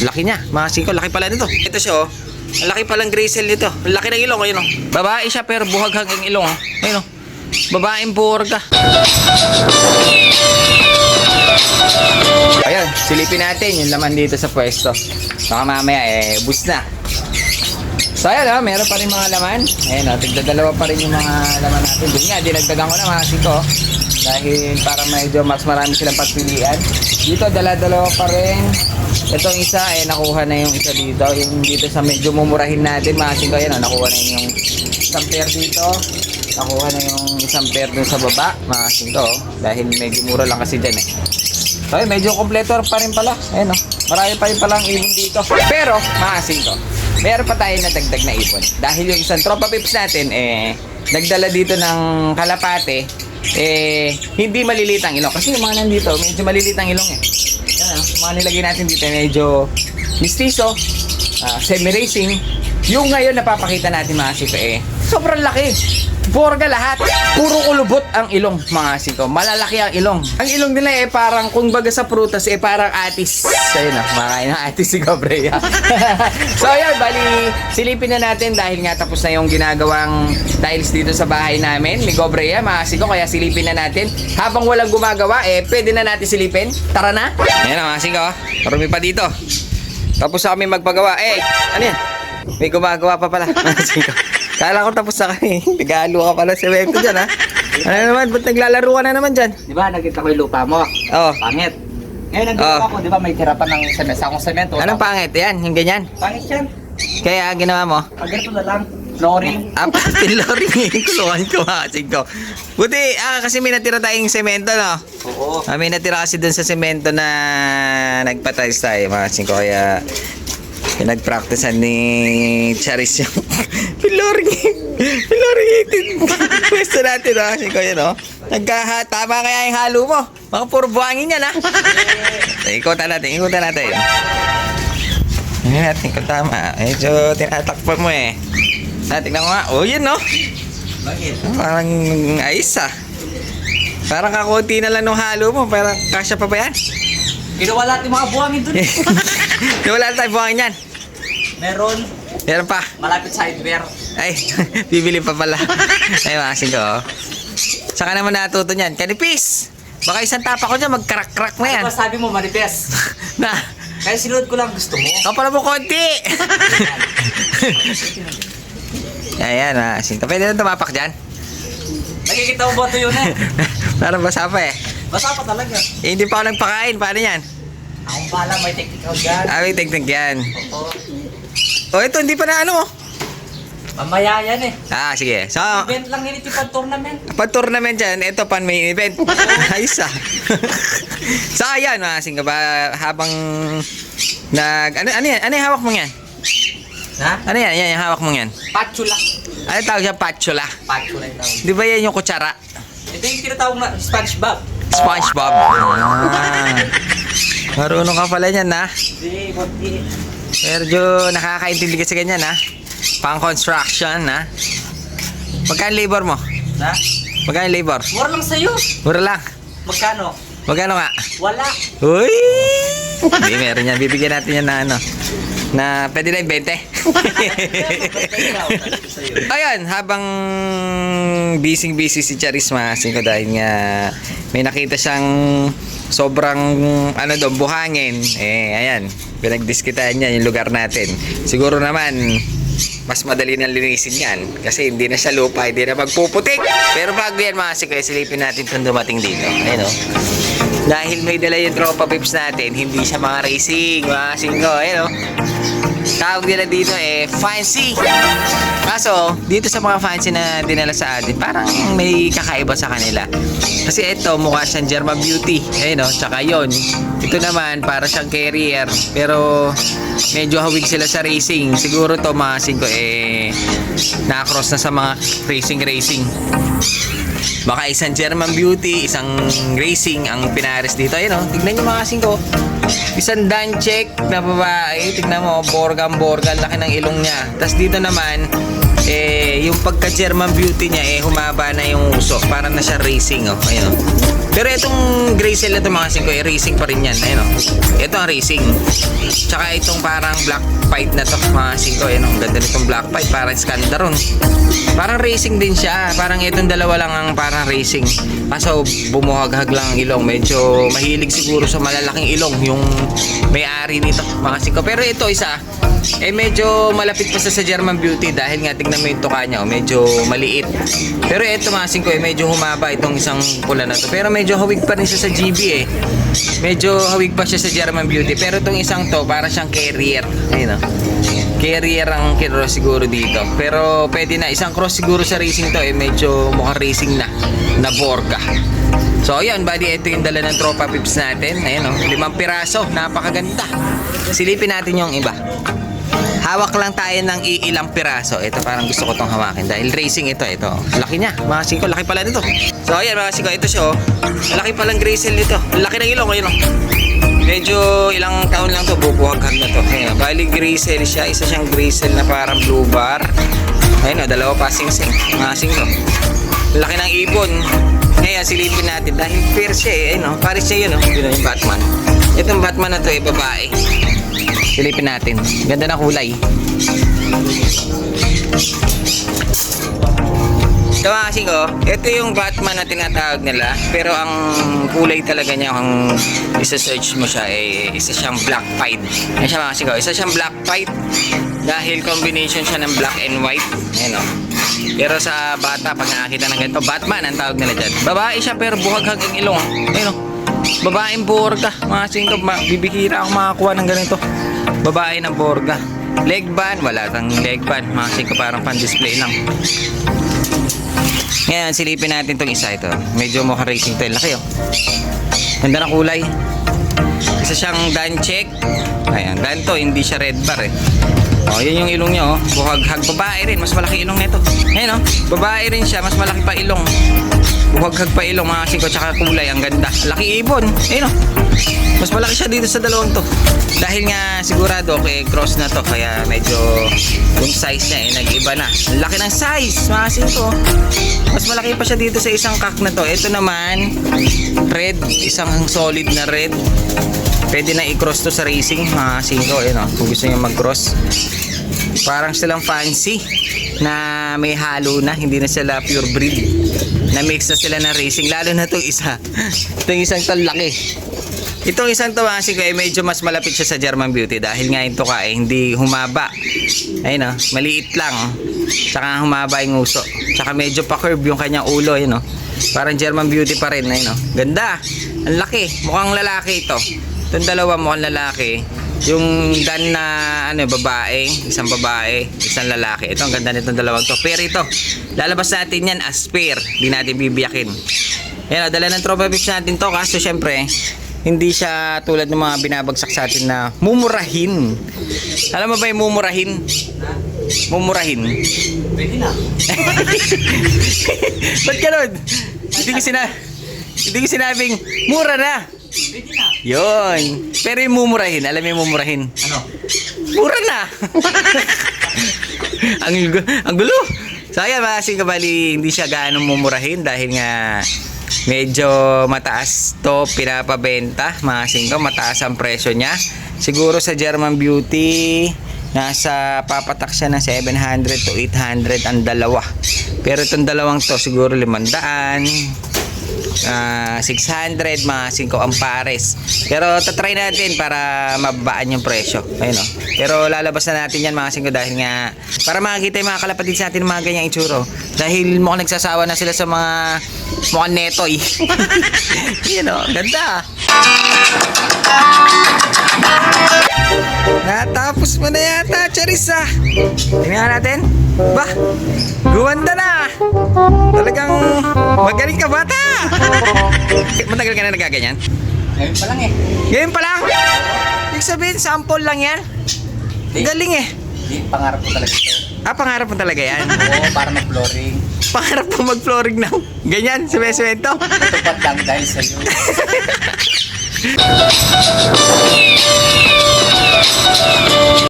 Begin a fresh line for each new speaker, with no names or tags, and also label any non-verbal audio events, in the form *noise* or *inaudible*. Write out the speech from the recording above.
Laki niya. Mga singko, laki pala nito. Ito siya, oh. Ang laki palang Graysel nito. Ang laki ng ilong, ayun, oh. Babae siya, pero buhaghag ang ilong, oh. Ayun, oh. Babaeng burga. Ayun, silipin natin yung laman dito sa pwesto. Baka mamaya, eh, bus na. So ayan oh, meron pa rin mga laman. Ayan oh, tigda dalawa pa rin yung mga laman natin. Doon nga, dinagdagan ko na mga siko. Dahil para medyo mas marami silang pagpilian. Dito, dala-dalawa pa rin. Itong isa, eh, nakuha na yung isa dito. Yung dito sa medyo mumurahin natin mga siko. Ayan oh, nakuha na yung isang pair dito. Nakuha na yung isang pair dun sa baba, mga siko. oh. Dahil medyo mura lang kasi dyan eh. So, ayun, medyo kompleto pa rin pala. Ayun, oh. Marami pa rin palang ibon dito. Pero, maasin ko. Meron pa tayo na dagdag na ibon. Dahil yung isang tropa pips natin, eh, nagdala dito ng kalapate, eh, hindi malilit ang ilong. Kasi yung mga nandito, medyo malilit ang ilong eh. Mga nilagay natin dito, medyo mistiso, ah, semi-racing. Yung ngayon napapakita natin mga sito, eh, sobrang laki. Borga lahat. Puro kulubot ang ilong, mga siko. Malalaki ang ilong. Ang ilong nila eh parang kung baga sa prutas eh parang atis. So yun na, makain ng atis si Gabrea. *laughs* so yun, bali silipin na natin dahil nga tapos na yung ginagawang tiles dito sa bahay namin ni Gobrea, mga siko. Kaya silipin na natin. Habang walang gumagawa eh, pwede na natin silipin. Tara na. Ayan na mga siko. Marumi pa dito. Tapos na kami magpagawa. Eh, ano yan? May gumagawa pa pala. *laughs* Kala ko tapos na kami. *laughs* Nag-aalo ka pala sa web ko dyan, ha? Ano naman? Ba't naglalaro ka na naman dyan?
Di ba, nakita ko yung lupa mo.
Oo.
Pangit. Ngayon, nandito
Oh.
ako, di ba, may tira pa ng semento. Akong semento.
Anong pangit? Yan, yung ganyan.
Pangit yan.
Kaya ginawa mo?
Pag ganito na lang, flooring.
Ah, pinloring *laughs* yung kulungan ko, mga siko. Buti, ah, kasi may natira tayong semento, no?
Oo.
Ah, may natira kasi dun sa semento na nagpatiles tayo, mga siko. Kaya, pinag-practicean ni Charis yung piloring piloring pwesto natin ha kasi ko yun oh nagka tama kaya yung halo mo? Baka puro buhangin yan ha? Ikutan natin ikutan natin. Hindi natin kung tama. Medyo tinatakpan mo eh. Ah, tingnan ko nga. Oh yun no?
Bakit?
parang ayos ah. Parang kakunti na lang nung halo mo parang kasya pa ba yan?
Kinuha lahat yung mga buhangin dun. *laughs*
wala na tayo buhangin yan.
Meron,
meron pa
malapit sa hardware.
Ay, *laughs* bibili pa pala. Ay, makasin ko. oh. Saka naman natuto niyan. Kanipis! Baka isang tapa ko dyan, mag-crack-crack na yan.
Ano sabi mo, manifest? *laughs*
Na,
Kaya sinunod ko lang gusto mo.
kapala mo konti! *laughs* Ayan, makasin ko. Pwede na tumapak dyan.
Nakikita mo ba ito yun eh?
Parang basa pa eh.
Basta pa talaga.
eh. Hindi pa ako nagpakain. Paano yan?
Akong pala, may technical dyan.
Ah, may technique yan.
Oo.
Oh, ito, hindi pa na ano.
Mamaya yan eh.
Ah, sige. So,
Event lang yun ito pag tournament.
pag tournament dyan, ito pan main event. *laughs* Ayos ah. *laughs* so ayan mga singka ba, habang nag, ano, ano yan? Ano yung hawak mo yan?
Ha?
Ano yan? Yan yung hawak mo yan.
Patchula.
Ano tawag siya? Patchola.
Patchula yung tawag.
Di ba yan yung kutsara?
Ito yung tinatawag na SpongeBob.
Spongebob. *laughs* Ah. Marunong ka pala yan na.
Hindi, bunti.
Medyo nakakaintindi ka sa ganyan ha. Pang construction ha. Magkano labor mo?
Ha?
Magkano labor?
Mura lang sa'yo.
Mura lang.
Magkano?
Magkano nga?
Wala.
Uy! Hindi, meron yan. Bibigyan natin yan na ano. Na pwede na yung 20. *laughs* Ayun, habang busy busy si Charisma, ko dahil nga may nakita siyang sobrang ano doon, buhangin. Eh, ayan, pinagdiskitaan niya yung lugar natin. Siguro naman, mas madali na linisin yan kasi hindi na siya lupa, hindi na magpuputik. Pero bago yan mga siko, silipin natin kung dumating dito. Ayun o. Dahil may dala yung tropa pips natin, hindi siya mga racing, mga singko. Ayun o. Tawag nila dito eh, fancy. Kaso, dito sa mga fancy na dinala sa atin, parang may kakaiba sa kanila. Kasi ito, mukha siyang German Beauty. Ayun o, tsaka yun. Ito naman, para siyang carrier. Pero, medyo hawig sila sa racing. Siguro to mga singko eh, nakakross na sa mga racing-racing. Baka isang German Beauty, isang racing ang pinares dito. Ayun o, tignan nyo mga singko. Isang Danchek na babae. Tignan mo, borgam-borgan. Laki ng ilong niya. Tapos dito naman, eh, yung pagka German Beauty niya, eh, humaba na yung uso. Para na siya racing, oh. Ayun, oh. Pero itong Gracell na ito mga singko, eh, racing pa rin yan. Ayun, oh. Ito ang racing. Tsaka itong parang black fight na to, mga singko. Ayun, oh. Ang ganda nitong black fight, parang Scandaron. Parang racing din siya. Parang itong dalawa lang ang parang racing. Kaso bumuhaghag lang ang ilong. Medyo mahilig siguro sa malalaking ilong yung may-ari nito, mga singko. Pero ito isa, eh medyo malapit pa sa sa German Beauty dahil nga tignan mo yung tuka niya, oh, medyo maliit. Pero ito mga singko, eh, medyo humaba itong isang pula na to. Pero medyo hawig pa rin siya sa GB eh. Medyo hawig pa siya sa German Beauty. Pero itong isang to, para siyang carrier. Ayun oh. Carrier ang kinross siguro dito. Pero pwede na, isang cross siguro sa racing to eh, medyo mukhang racing na, na Borga. So ayan, buddy, ito yung dala ng tropa pips natin. Ayan oh, limang piraso, napakaganda. Silipin natin yung iba. Hawak lang tayo ng iilang piraso. Ito parang gusto ko tong hawakin dahil racing ito. Ito. Laki niya. Mga singko, laki pala nito. So ayan mga singko, ito siya oh. Laki palang Gracell nito. Laki ng ilong. Ayun oh. Medyo ilang taon lang to bubuhaghag na to. Bali Gracell siya. Isa siyang Gracell na parang blue bar. Ayun oh, dalawa pa sing-sing. Mga singko. Laki ng ibon. Ngayon, silipin natin dahil fair siya eh. Ayun oh, pares siya yun oh. Yun oh, yung Batman. Itong Batman na to eh, babae. Silipin natin. Ganda ng kulay. Ito mga kasing ko, ito yung Batman na tinatawag nila. Pero ang kulay talaga niya, kung isa-search mo siya, eh, isa siyang black fight. Yan siya mga kasing ko, isa siyang black fight. Dahil combination siya ng black and white. Ayan o. Pero sa bata, pag nakakita ng ganito, Batman ang tawag nila dyan. Babae siya pero buhaghag ang ilong. Ayun o. Babaeng borga. Mga singko, ma- bibihira akong makakuha ng ganito. Babae ng borga. Leg band, wala tang leg band. Mga singko, parang pan-display lang. Ngayon, silipin natin itong isa ito. Medyo mukhang racing tail. Laki oh. Ganda ng kulay. Isa siyang dan check. Ayan, dan to, hindi siya red bar eh. Oh, yun yung ilong niya oh. Buhaghag babae rin, mas malaki ilong nito. Ayun oh, babae rin siya, mas malaki pa ilong. Buhaghag pa ilong mga singko tsaka kulay, ang ganda. Laki ibon. Ayun oh. Mas malaki siya dito sa dalawang to. Dahil nga sigurado kay cross na to kaya medyo yung size niya eh nag-iba na. Laki ng size, mga singko. Mas malaki pa siya dito sa isang kak na to. Ito naman red, isang solid na red. Pwede na i-cross to sa racing, mga singko, yun o, kung gusto niyo mag-cross. Parang silang fancy na may halo na, hindi na sila pure breed. Na mix na sila ng racing, lalo na itong isa. itong isang to laki. Itong isang to, mga singko, eh, medyo mas malapit siya sa German Beauty dahil nga ito ka, eh, hindi humaba. Ayun o, maliit lang. Tsaka humaba yung uso. Tsaka medyo pa-curve yung kanyang ulo, yun o. Parang German Beauty pa rin, ayun o. Ganda! Ang laki, mukhang lalaki ito. Itong dalawa mukhang lalaki. Yung dan na ano babae, isang babae, isang lalaki. Ito ang ganda nitong dalawang to. Pero ito, lalabas natin yan as pair. Hindi natin bibiyakin. Yan, dala ng tropa fish natin to. Kaso syempre, hindi siya tulad ng mga binabagsak sa atin na mumurahin. Alam mo ba yung mumurahin? Mumurahin.
Pwede *laughs* na.
Ba't ganun? Hindi ko hindi ko sinabing mura na.
Pwede na.
Yon. Pero yung mumurahin, alam mo yung mumurahin?
Ano?
Mura na. *laughs* ang, ang gulo. So ayan mga kabali, hindi siya gaano mumurahin dahil nga medyo mataas to pinapabenta mga singko, mataas ang presyo niya. Siguro sa German Beauty, nasa papatak siya ng 700 to 800 ang dalawa. Pero itong dalawang to siguro 500 Ah, 600 mga 5 ang pares. Pero tatry natin para mababaan yung presyo. Ayun oh. Pero lalabas na natin yan mga 5 dahil nga para makakita yung mga kalapatid sa atin mga ganyang itsuro. Dahil mukhang nagsasawa na sila sa mga mukhang netoy. *laughs* Yun oh, ganda. Natapos mo na yata, Charissa. Tingnan natin. Ba, guwanda na. Talagang magaling ka bata. *laughs* Matagal ka na nagaganyan?
Ngayon pa lang eh.
Ngayon pa lang? Ibig sabihin, sample lang yan. Galing eh.
Di, pangarap ko talaga ito.
Ah, pangarap mo talaga yan. *laughs*
Oo, para mag-flooring.
Pangarap mo mag-flooring na. Ganyan, semento.
Natupad lang dahil sa'yo. *laughs*